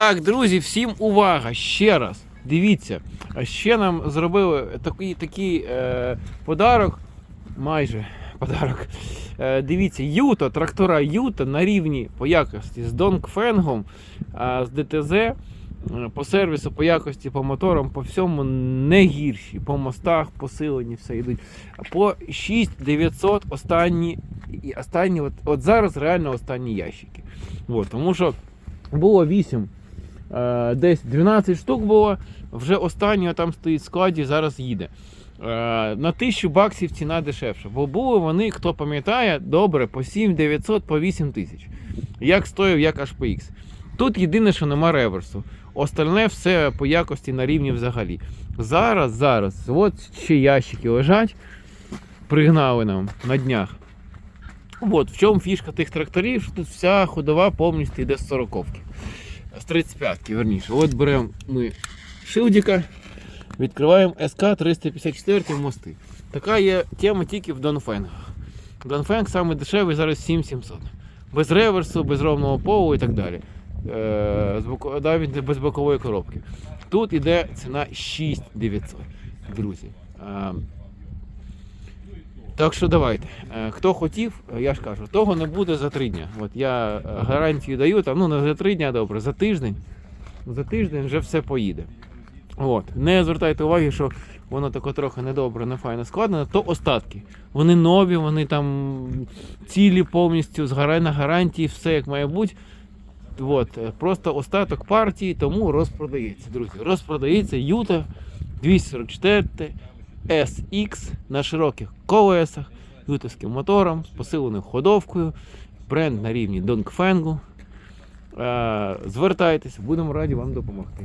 Так, друзі, всім увага! Ще раз. Дивіться, а ще нам зробили такий, такий е, подарок. Майже подарок. Е, дивіться, Юто, трактора Юто на рівні по якості з Донгфенгом, а з ДТЗ е, по сервісу, по якості, по моторам, по всьому не гірші. По мостах, посилені, все йдуть. По 6900 останні, останні от, от зараз реально останні ящики. От, тому що було 8 е, десь 12 штук було, вже останнє там стоїть в складі, зараз їде. Е, на 1000 баксів ціна дешевша. Бо були вони, хто пам'ятає, добре, по 7 900, по 8 тисяч. Як стоїв, як HPX. Тут єдине, що нема реверсу. Остальне все по якості на рівні взагалі. Зараз, зараз, от ще ящики лежать, пригнали нам на днях. От, в чому фішка тих тракторів, що тут вся ходова повністю йде з 40-ки. З 35-ки, верніше. От беремо ми шилдіка, відкриваємо СК 354 мости. Така є тема тільки в Донфенгах. Донфенг саме дешевий зараз 7700. Без реверсу, без ровного полу і так далі. Е, з боку- навіть без бокової коробки. Тут іде ціна 6900, друзі. Так що давайте. Е, Хто хотів, е, я ж кажу, того не буде за три дні. От я е, гарантію даю, там, ну не за три дні, добре, за тиждень. За тиждень вже все поїде. От. Не звертайте уваги, що воно тако трохи недобре, не файно складено, то остатки. Вони нові, вони там цілі повністю з на гарантії, все як має бути. От. Просто остаток партії, тому розпродається, друзі. Розпродається Юта 244 SX на широких колесах, ютовським мотором, з посиленою ходовкою, бренд на рівні Dongfeng. Звертайтесь, будемо раді вам допомогти.